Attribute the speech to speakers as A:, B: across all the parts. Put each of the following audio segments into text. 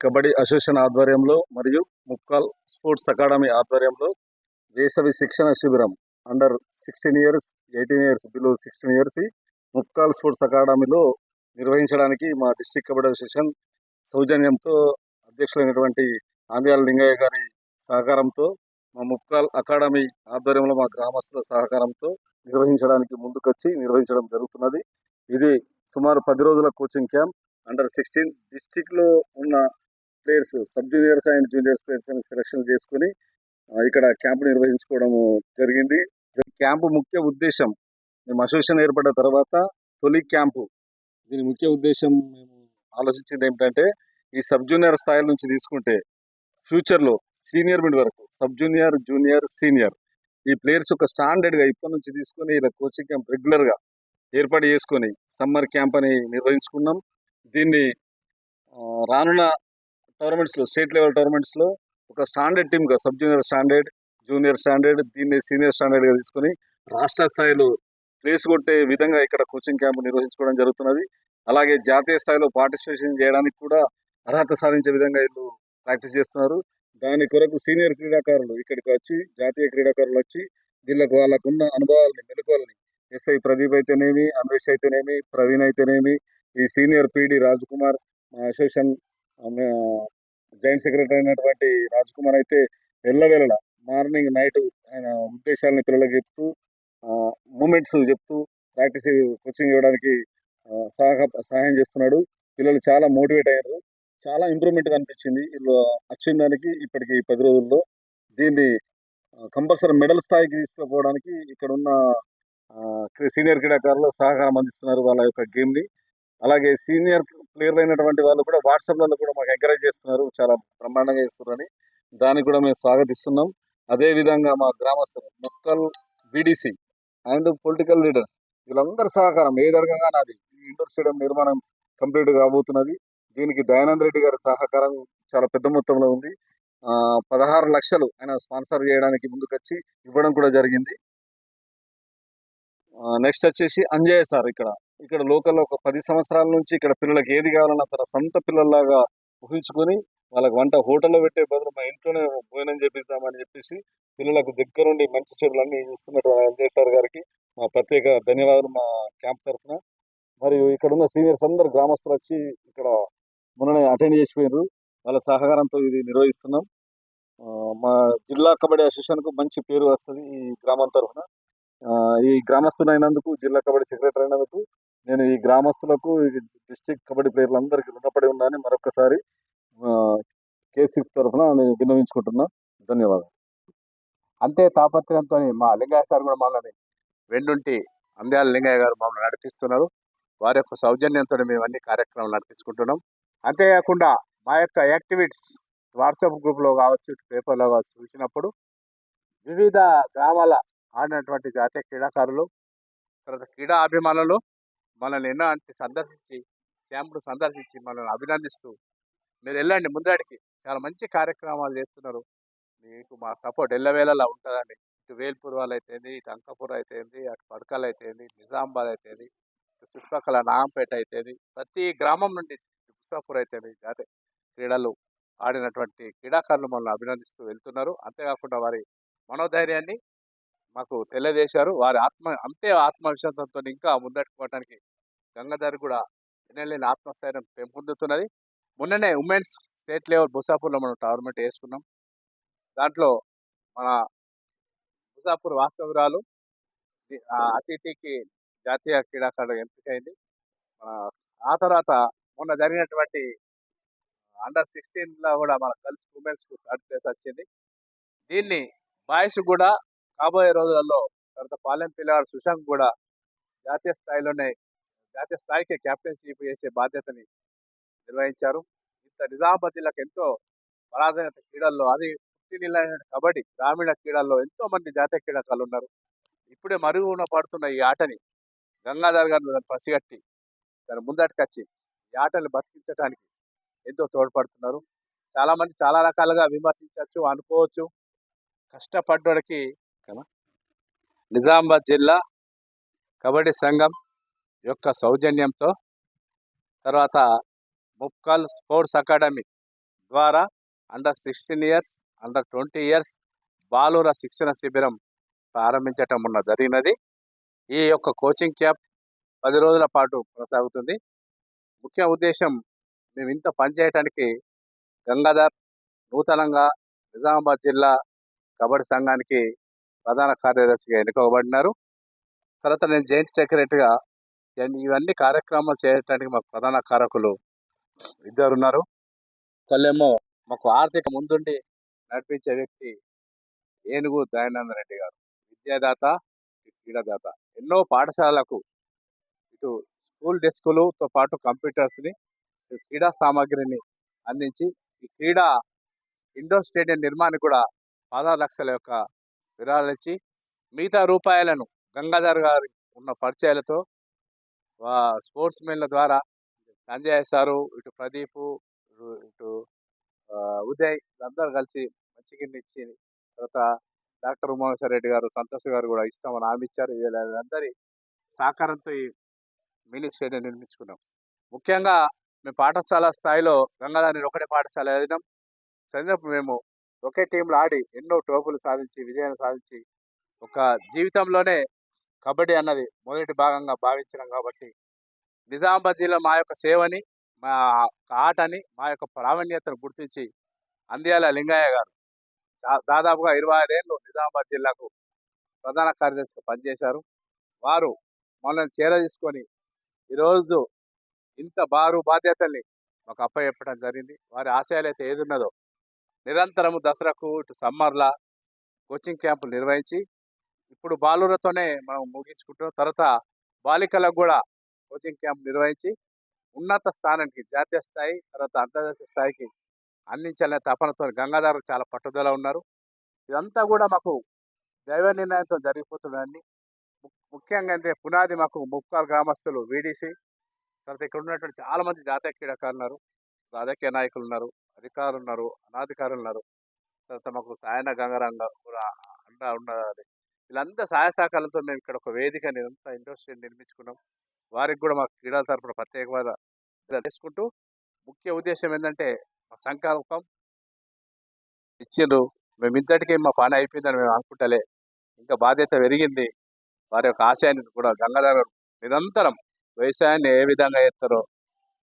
A: Kabaddi association ఆధ్వర్యంలో మరియు ముక్కాల్ sports academy ఆధ్వర్యంలో వేసవి శిక్షణ శిబిరం under sixteen years eighteen years below sixteen years Mukkal sports అకాడమీలో నిర్వహించడానికి మా డిస్టిక్ కబడ్డీ అసోసియేషన్ సౌజన్యంతో అధ్యక్షులైనటువంటి ఆంధ్యాల లింగయ్య గారి సహకారంతో మా ముక్కాల్ అకాడమీ ఆధ్వర్యంలో మా గ్రామస్తుల సహకారంతో నిర్వహించడానికి ముందుకొచ్చి నిర్వహించడం జరుగుతున్నది. ఇది సుమారు పది రోజుల కోచింగ్ క్యాంప్ అండర్ సిక్స్టీన్. డిస్టిక్లో ఉన్న players sub juniors and juniors players అని సెలెక్షన్ చేసుకుని ఇక్కడ క్యాంప్ నిర్వహించుకోవడం జరిగింది. క్యాంపు ముఖ్య ఉద్దేశం మేము అసోసియేషన్ ఏర్పడిన తర్వాత తొలి క్యాంపు. దీని ముఖ్య ఉద్దేశం మేము ఆలోచించింది ఏమిటంటే ఈ సబ్ జూనియర్ స్థాయి నుంచి తీసుకుంటే ఫ్యూచర్లో సీనియర్ మిడ్ వరకు సబ్ జూనియర్ జూనియర్ సీనియర్ ఈ ప్లేయర్స్ ఒక స్టాండర్డ్గా ఇప్పటి నుంచి తీసుకొని ఇలా కోచింగ్ క్యాంప్ రెగ్యులర్గా ఏర్పాటు చేసుకొని సమ్మర్ క్యాంప్ అని నిర్వహించుకున్నాం. దీన్ని రానున్న టోర్నమెంట్స్లో స్టేట్ లెవెల్ టోర్నమెంట్స్లో ఒక స్టాండర్డ్ టీమ్గా sub junior standard junior standard దీన్ని సీనియర్ స్టాండర్డ్గా తీసుకొని రాష్ట్ర స్థాయిలో ప్లేస్ కొట్టే విధంగా ఇక్కడ కోచింగ్ క్యాంప్ నిర్వహించుకోవడం జరుగుతున్నది. అలాగే జాతీయ స్థాయిలో పార్టిసిపేషన్ చేయడానికి కూడా అర్హత సాధించే విధంగా వీళ్ళు ప్రాక్టీస్ చేస్తున్నారు. దాని కొరకు సీనియర్ క్రీడాకారులు ఇక్కడికి వచ్చి జాతీయ క్రీడాకారులు వచ్చి వీళ్ళకు వాళ్ళకున్న అనుభవాలని మెలకువలని ఎస్ఐ ప్రదీప్ అయితేనేమి అన్వేష్ అయితేనేమి ప్రవీణ్ అయితేనేమి ఈ సీనియర్ పీడి రాజ్ కుమార్ మా అసోసియేషన్ జాయింట్ సెక్రటరీ అయినటువంటి రాజ్ కుమార్ అయితే ఎల్లవేళ మార్నింగ్ నైట్ ఆయన ఉద్దేశాలను పిల్లలకు చెప్తూ మూమెంట్స్ చెప్తూ ప్రాక్టీస్ కోచింగ్ ఇవ్వడానికి సహ సహాయం చేస్తున్నాడు. పిల్లలు చాలా మోటివేట్ అయ్యారు. చాలా ఇంప్రూవ్మెంట్ కనిపించింది వీళ్ళు వచ్చిన దానికి ఇప్పటికి పది రోజుల్లో దీన్ని కంపల్సరీ మెడల్ స్థాయికి తీసుకుపోవడానికి ఇక్కడ ఉన్న సీనియర్ క్రీడాకారులు సహకారం అందిస్తున్నారు వాళ్ళ యొక్క గేమ్ని. అలాగే సీనియర్ క్లియర్ అయినటువంటి వాళ్ళు కూడా వాట్సాప్లలో కూడా మాకు ఎంకరేజ్ చేస్తున్నారు చాలా బ్రహ్మాండంగా చేస్తున్నారని. దానికి కూడా మేము స్వాగతిస్తున్నాం. అదేవిధంగా మా గ్రామస్తులు మొక్కల్ బీడీసీ అండ్ పొలిటికల్ లీడర్స్ వీళ్ళందరి సహకారం ఏ అడగగా నాది ఇండోర్ స్టేడియం నిర్మాణం కంప్లీట్ కాబోతున్నది. దీనికి దయానంద్ రెడ్డి గారి సహకారం చాలా పెద్ద మొత్తంలో ఉంది. పదహారు లక్షలు ఆయన స్పాన్సర్ చేయడానికి ముందుకొచ్చి ఇవ్వడం కూడా జరిగింది. నెక్స్ట్ వచ్చేసి అంజయ్య సార్ ఇక్కడ. ఇక్కడ లోకల్లో ఒక పది సంవత్సరాల నుంచి ఇక్కడ పిల్లలకు ఏది కావాలన్నా తన సొంత పిల్లల్లాగా ఊహించుకొని వాళ్ళకి వంట హోటల్లో పెట్టే బదులు మా ఇంట్లోనే భోజనం చేపిద్దామని చెప్పేసి పిల్లలకు దగ్గరుండి మంచి చెడులన్నీ చూస్తున్నటువంటి అంజయ్ సార్ గారికి మా ప్రత్యేక ధన్యవాదాలు మా క్యాంప్ తరఫున. మరియు ఇక్కడ ఉన్న సీనియర్స్ అందరు గ్రామస్తులు వచ్చి ఇక్కడ మొన్ననే అటెండ్ చేసిపోయారు వాళ్ళ సహకారంతో ఇది నిర్వహిస్తున్నాం. ఆ, మా జిల్లా కబడ్డీ అసోసియేషన్కు మంచి పేరు వస్తుంది ఈ గ్రామం తరఫున. ఆ, ఈ గ్రామస్తులైనందుకు జిల్లా కబడ్డీ సెక్రటరీ అయినందుకు నేను ఈ గ్రామస్తులకు డిస్టిక్ కబడ్డీ ప్లేయర్లందరికీ రుణపడి ఉన్నానని మరొకసారి కే సిక్స్ తరఫున నేను విన్నవించుకుంటున్నా. ధన్యవాదాలు.
B: అంతే తాపత్రయంతో మా లింగయ్య సార్ కూడా మమ్మల్ని వెన్నుంటి అంద్యాల లింగయ్య గారు మమ్మల్ని నడిపిస్తున్నారు. వారి యొక్క సౌజన్యంతో మేము అన్ని కార్యక్రమాలు నడిపించుకుంటున్నాం. అంతేకాకుండా మా యొక్క యాక్టివిటీస్ వాట్సాప్ గ్రూప్లో కావచ్చు పేపర్లో కావచ్చు చూసినప్పుడు వివిధ గ్రామాల ఆడినటువంటి జాతీయ క్రీడాకారులు తర్వాత క్రీడా అభిమానులు మనల్ని ఎన్నో అంటే సందర్శించి క్యాంపును సందర్శించి మనల్ని అభినందిస్తూ మీరు వెళ్ళండి ముందడికి. చాలా మంచి కార్యక్రమాలు చేస్తున్నారు. మీకు మా సపోర్ట్ ఎల్లవేళలా ఉంటుందండి. ఇటు వేల్పూర్ వాళ్ళు అయితేంది ఇటు అంకపూర్ అయితేంది అటు పడకల్ అయితేంది నిజామాబాద్ అయితేంది ఇటు చుట్టుపక్కల నాగంపేట అయితేంది ప్రతి గ్రామం నుండి కుసాపూర్ అయితేంది అదే క్రీడలు ఆడినటువంటి క్రీడాకారులు మనల్ని అభినందిస్తూ వెళ్తున్నారు. అంతేకాకుండా వారి మనోధైర్యాన్ని మాకు తెలియజేశారు. వారి ఆత్మ అంతే ఆత్మవిశ్వాసంతో ఇంకా ముందట్టుకోవటానికి గంగాధర్ కూడా ఎన్నెళ్ళని ఆత్మస్థైర్యం పెంపొందుతున్నది మొన్ననే ఉమెన్స్ స్టేట్ లెవెల్ బుసాపూర్లో మనం టోర్నమెంట్ వేసుకున్నాం దాంట్లో మన బుసాపూర్ వాస్తవరాలు అతిథికి జాతీయ క్రీడాకారుడు ఎంపికైంది. మన ఆ తర్వాత మొన్న జరిగినటువంటి అండర్ సిక్స్టీన్లో కూడా మన గర్ల్స్ ఉమెన్స్కు థర్డ్ ప్లేస్ వచ్చింది. దీన్ని బాయ్స్ కూడా కాబోయే రోజులలో తర్వాత పాలెం పిల్లవాడు సుశాంత్ కూడా జాతీయ స్థాయిలోనే జాతీయ స్థాయికి క్యాప్టెన్షిప్ చేసే బాధ్యతని నిర్వహించారు. ఇంత నిజామాబాద్ జిల్లాకు ఎంతో ప్రాధాన్యత క్రీడల్లో అది పుట్టి కబడ్డీ గ్రామీణ క్రీడల్లో ఎంతో మంది జాతీయ క్రీడాకారులు ఉన్నారు. ఇప్పుడే మరుగున పడుతున్న ఈ ఆటని గంగాధర్ గారు దాన్ని పసిగట్టి దాని ముందటికొచ్చి ఈ ఆటని బతికించడానికి ఎంతో తోడ్పడుతున్నారు. చాలామంది చాలా రకాలుగా విమర్శించవచ్చు అనుకోవచ్చు. కష్టపడ్డోడికి కదా? నిజామాబాద్ జిల్లా కబడ్డీ సంఘం యొక్క సౌజన్యంతో తర్వాత ముప్కాల్ స్పోర్ట్స్ అకాడమీ ద్వారా under sixteen years under twenty years బాలుర శిక్షణ శిబిరం ప్రారంభించటం ఉన్న జరిగినది. ఈ యొక్క కోచింగ్ క్యాంప్ పది రోజుల పాటు కొనసాగుతుంది. ముఖ్య ఉద్దేశం మేము ఇంత పనిచేయటానికి గంగాధర్ నూతనంగా నిజామాబాద్ జిల్లా కబడ్డీ సంఘానికి ప్రధాన కార్యదర్శిగా ఎన్నుకోబడినారు. తర్వాత నేను జాయింట్ సెక్రటరీగా ఇవన్నీ- కార్యక్రమాలు చేయడానికి మాకు ప్రధాన కారకులు ఇద్దరు ఉన్నారు తల్లేమో మాకు ఆర్థిక ముందుండి నడిపించే వ్యక్తి ఏనుగు దయానంద రెడ్డి గారు. విద్యాదాత క్రీడాదాత. ఎన్నో పాఠశాలకు ఇటు స్కూల్ డెస్కులతో పాటు కంప్యూటర్స్ని క్రీడా సామాగ్రిని అందించి ఈ క్రీడా ఇండోర్ స్టేడియం నిర్మాణానికి కూడా పదహారు లక్షల యొక్క విరాళాలు ఇచ్చి మిగతా రూపాయలను గంగాధర్ గారి ఉన్న పరిచయాలతో స్పోర్ట్స్ మెన్ల ద్వారా సంజయ్ సారు ఇటు ప్రదీప్ ఇటు ఉదయ్ అందరూ కలిసి మంచి గిన్నె ఇచ్చి తర్వాత డాక్టర్ ఉమామేశ్వర రెడ్డి గారు సంతోష్ గారు కూడా ఇస్తామని హామీ ఇచ్చారు. వీళ్ళందరి సహకారంతో ఈ మినీ స్టేడియం నిర్మించుకున్నాం. ముఖ్యంగా మేము పాఠశాల స్థాయిలో గంగాధర్ ఒకటే పాఠశాల చదివినాం. చదివినప్పుడు మేము ఒకే టీంలో ఆడి ఎన్నో టోపులు సాధించి విజయాన్ని సాధించి ఒక జీవితంలోనే కబడ్డీ అన్నది మొదటి భాగంగా భావించినాం కాబట్టి నిజామాబాద్ జిల్లా మా యొక్క సేవని మా యొక్క ఆటని మా యొక్క ప్రావీణ్యతను గుర్తించి అందియాల లింగయ్య గారు. దాదాపుగా ఇరవై ఐదేళ్ళు నిజామాబాద్ జిల్లాకు ప్రధాన కార్యదర్శిగా పనిచేశారు. వారు మనల్ని చేర తీసుకొని ఈరోజు ఇంత బారు బాధ్యతల్ని మాకు అప్పచెప్పడం జరిగింది. వారి ఆశయాలు అయితే ఏది ఉన్నదో నిరంతరము దసరాకు ఇటు సమ్మర్లా కోచింగ్ క్యాంపులు నిర్వహించి ఇప్పుడు బాలురతోనే మనం ముగించుకుంటున్నాం. తర్వాత బాలికలకు కూడా కోచింగ్ క్యాంప్ నిర్వహించి ఉన్నత స్థానానికి జాతీయ స్థాయి తర్వాత అంతర్జాతీయ స్థాయికి అందించాలనే తపనతో గంగాధర్ చాలా పట్టుదల ఉన్నారు. ఇదంతా కూడా మాకు దైవ నిర్ణయంతో జరిగిపోతుందని ము- ముఖ్యంగా అంటే పునాది మాకు ముక్కాలు గ్రామస్తులు వీడీసీ తర్వాత ఇక్కడ ఉన్నటువంటి చాలా మంది జాతీయ క్రీడాకారులు ఉన్నారు. రాజకీయ నాయకులు ఉన్నారు. అధికారులు ఉన్నారు అనాధికారులు ఉన్నారు తర్వాత మాకు సాయన గంగారంగ కూడా అండ ఉన్నది. వీళ్ళంతా సహాయ సహకారాలతో మేము ఇక్కడ ఒక వేదికని అంతా ఇండస్ట్రీ నిర్మించుకున్నాం. వారికి కూడా మా క్రీడల తరపున ప్రత్యేకవాద ఇది చేసుకుంటూ ముఖ్య ఉద్దేశం ఏంటంటే మా సంకల్పం ఇచ్చిండ్రు. మేము ఇంతటికే మా పని అయిపోయిందని మేము అనుకుంటలే. ఇంకా బాధ్యత పెరిగింది. వారి యొక్క ఆశయాన్ని కూడా గంగాధర్ నిరంతరం వ్యవసాయాన్ని ఏ విధంగా చేస్తారో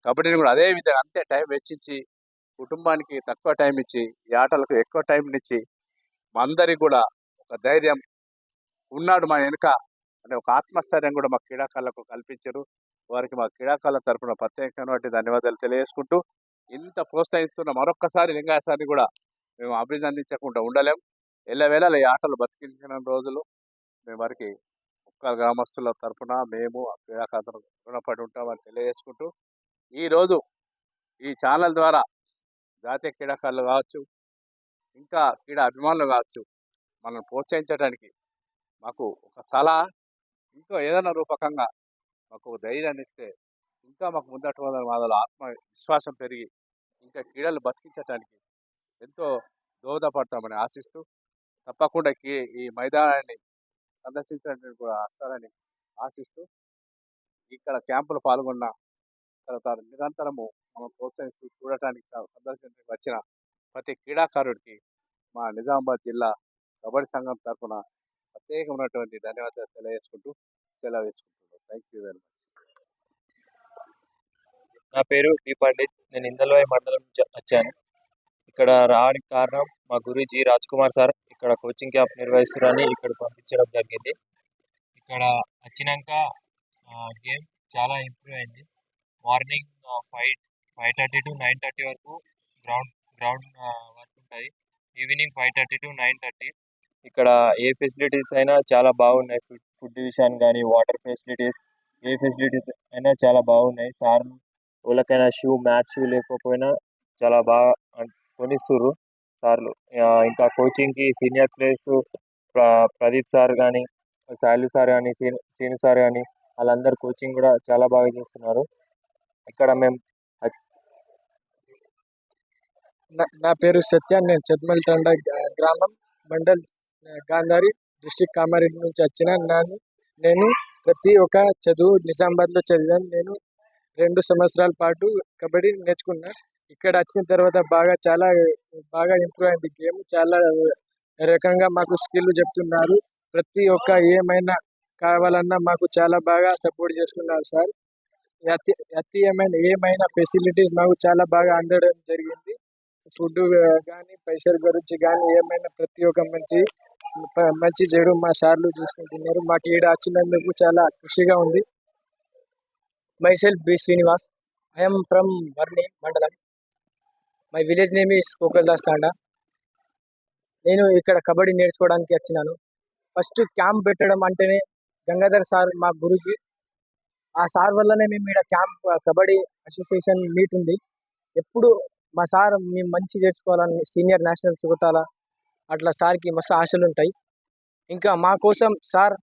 B: కబడ్డీని కూడా అదే విధంగా అంతే టైం వెచ్చించి కుటుంబానికి తక్కువ టైం ఇచ్చి ఈ ఆటలకు ఎక్కువ టైం ఇచ్చి మా అందరికి కూడా ఒక ధైర్యం ఉన్నాడు మా వెనుక అనే ఒక ఆత్మస్థైర్యం కూడా మా క్రీడాకారులకు కల్పించారు. వారికి మా క్రీడాకారుల తరపున ప్రత్యేకమైనటువంటి ధన్యవాదాలు తెలియజేసుకుంటూ ఇంత ప్రోత్సహిస్తున్న మరొక్కసారి లింగాయసారిని కూడా మేము అభినందించకుండా ఉండలేం. ఎల్లవేళ ఈ ఆటలు బతికించిన రోజులు మేము వారికి ఒక్క గ్రామస్తుల తరఫున మేము ఆ క్రీడాకారులు రుణపడి ఉంటామని తెలియజేసుకుంటూ ఈరోజు ఈ ఛానల్ ద్వారా జాతీయ క్రీడాకారులు కావచ్చు ఇంకా క్రీడా అభిమానులు కావచ్చు మనల్ని ప్రోత్సహించడానికి మాకు ఒక సలహా ఇంకా ఏదైనా రూపకంగా మాకు ఒక ధైర్యాన్ని ఇస్తే ఇంకా మాకు ముందట వాళ్ళ ఆత్మవిశ్వాసం పెరిగి ఇంకా క్రీడలు బతికించడానికి ఎంతో దోహదపడతామని ఆశిస్తూ తప్పకుండా ఈ- ఈ మైదానాన్ని సందర్శించడానికి కూడా వస్తారని ఆశిస్తూ ఇక్కడ క్యాంపులు పాల్గొన్న తర్వాత నిరంతరము మనం ప్రోత్సహిస్తూ చూడటానికి సందర్శించడానికి వచ్చిన ప్రతి క్రీడాకారుడికి మా నిజామాబాద్ జిల్లా కబడ్డీ సంఘం తరఫున ప్రత్యేకమైనటువంటి ధన్యవాదాలు తెలియజేసుకుంటూ సెలవు వేసుకుంటున్నాను. థ్యాంక్ యూ వెరీ మచ్
C: నా పేరు డి పండిత్. నేను ఇందల్వాయి మండలం నుంచి వచ్చాను. ఇక్కడ రావడానికి కారణం మా గురూజీ రాజ్ కుమార్ సార్. ఇక్కడ కోచింగ్ క్యాంప్ నిర్వహిస్తున్నారని ఇక్కడ పంపించడం జరిగింది. ఇక్కడ వచ్చినాక గేమ్ చాలా ఇంప్రూవ్ అయింది. Morning five five thirty to nine thirty వరకు గ్రౌండ్ గ్రౌండ్ వర్క్ ఉంటుంది. Evening five thirty to nine thirty. ఇక్కడ ఏ ఫెసిలిటీస్ అయినా చాలా బాగున్నాయి. ఫుడ్ ఫుడ్ విషయాన్ని కానీ వాటర్ ఫెసిలిటీస్ ఏ ఫెసిలిటీస్ అయినా చాలా బాగున్నాయి. సార్ వాళ్ళకైనా షూ మ్యాచ్ షూ లేకపోయినా చాలా బాగా కొనిస్తుర్రు సార్లు. ఇంకా కోచింగ్కి సీనియర్ ప్లేయర్స్ ప్రదీప్ సార్ కానీ శాలు సార్ కానీ సీని సీని సార్ కానీ వాళ్ళందరూ కోచింగ్ కూడా చాలా బాగా చేస్తున్నారు. ఇక్కడ మేము
D: నా నా పేరు సత్య నేను చెద్మల్ తండా గ్రామం మండల్ గాంధారి డిస్టిక్ కామారెడ్డి నుంచి వచ్చిన నాను నేను ప్రతి ఒక్క చదువు నిజామాబాద్లో చదివాను. నేను రెండు సంవత్సరాల పాటు కబడ్డీ నేర్చుకున్నా. ఇక్కడ వచ్చిన తర్వాత బాగా చాలా బాగా ఇంప్రూవ్ అయింది. గేమ్ చాలా రకంగా మాకు స్కిల్ చెప్తున్నారు. ప్రతి ఒక్క ఏమైనా కావాలన్నా మాకు చాలా బాగా సపోర్ట్ చేస్తున్నారు సార్. అతి అతి ఏమైనా ఏమైనా ఫెసిలిటీస్ మాకు చాలా బాగా అందడం జరిగింది. ఫుడ్ కానీ పైసల గురించి కానీ ఏమైనా ప్రతి ఒక్క మంచి మంచి చెడు మా సార్లు చూసుకుంటున్నారు మాకు ఈడ వచ్చినందుకు చాలా ఖుషిగా ఉంది.
E: myself B Srinivas. I am from Varni మండలం. My village name is Kokaldas Thanda. నేను ఇక్కడ కబడ్డీ నేర్చుకోవడానికి వచ్చినాను. ఫస్ట్ క్యాంప్ పెట్టడం అంటేనే గంగాధర్ సార్ మా గురుజీ. ఆ సార్ వల్లనే మేము ఇక్కడ క్యాంప్ కబడ్డీ అసోసియేషన్ మీట్ ఉంది. ఎప్పుడు మా సార్ మేము మంచి చేసుకోవాలని సీనియర్ నేషనల్స్ కొట్టాలా? అట్లా సార్కి మస్తు ఆశలు ఉంటాయి. ఇంకా మా కోసం సార్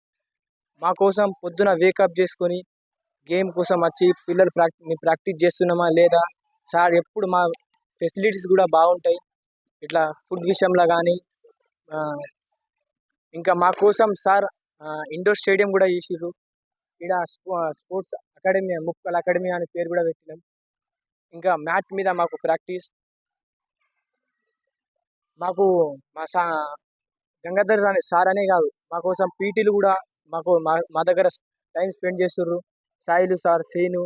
E: మా కోసం పొద్దున వేకప్ చేసుకొని గేమ్ కోసం వచ్చి పిల్లలు ప్రాక్టీ మేము ప్రాక్టీస్ చేస్తున్నామా లేదా? సార్ ఎప్పుడు మా ఫెసిలిటీస్ కూడా బాగుంటాయి. ఇట్లా ఫుడ్ విషయంలో కానీ ఇంకా మా కోసం సార్ ఇండోర్ స్టేడియం కూడా చేసిర్రు ఇక్కడ స్పోర్ట్స్ అకాడమీ ముక్కల్ అకాడమీ అనే పేరు కూడా పెట్టినాం. ఇంకా మ్యాట్ మీద మాకు ప్రాక్టీస్. మాకు మా సా గంగాధర్ అనే సార్ అనే కాదు. మా కోసం పీటీలు కూడా మాకు మా మా దగ్గర టైం స్పెండ్ చేస్తుర్రు. సాయిలు సార్ సీను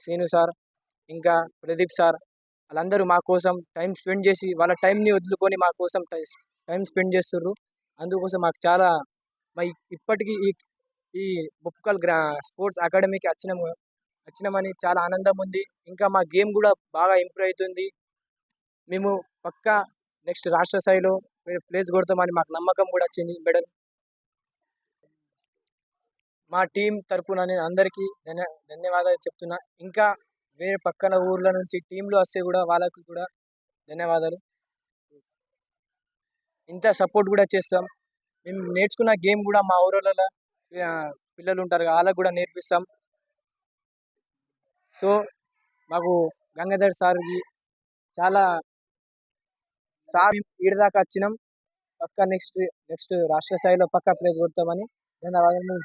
E: సీను సార్ ఇంకా ప్రదీప్ సార్. వాళ్ళందరూ మా కోసం టైం స్పెండ్ చేసి వాళ్ళ టైంని వదులుకొని మా కోసం టైం స్పెండ్ చేస్తుర్రు. అందుకోసం మాకు చాలా మా ఇప్పటికీ ఈ ఈ బుక్కల్ గ్రా స్పోర్ట్స్ అకాడమీకి వచ్చినాము వచ్చినామని చాలా ఆనందం ఉంది ఇంకా మా గేమ్ కూడా బాగా ఇంప్రూవ్ అవుతుంది మేము పక్కా నెక్స్ట్ రాష్ట్ర స్థాయిలో ప్లేస్ కొడతామని మాకు నమ్మకం కూడా వచ్చింది మెడల్ మా టీం తరఫున నేను అందరికీ ధన్య ధన్యవాదాలు చెప్తున్నా. ఇంకా వేరే పక్కన ఊర్ల నుంచి టీంలు వస్తే కూడా వాళ్ళకి కూడా ధన్యవాదాలు. ఇంత సపోర్ట్ కూడా చేస్తాం. మేము నేర్చుకున్న గేమ్ కూడా మా ఊర్లలో పిల్లలు ఉంటారు వాళ్ళకు కూడా నేర్పిస్తాం. సో మాకు గంగాధర్ సార్కి చాలా సార్ ఈడ దాకా వచ్చినాం. పక్క నెక్స్ట్ నెక్స్ట్ రాష్ట్ర స్థాయిలో పక్క ప్లేస్ కొడతామని ధన్యవాదాలు.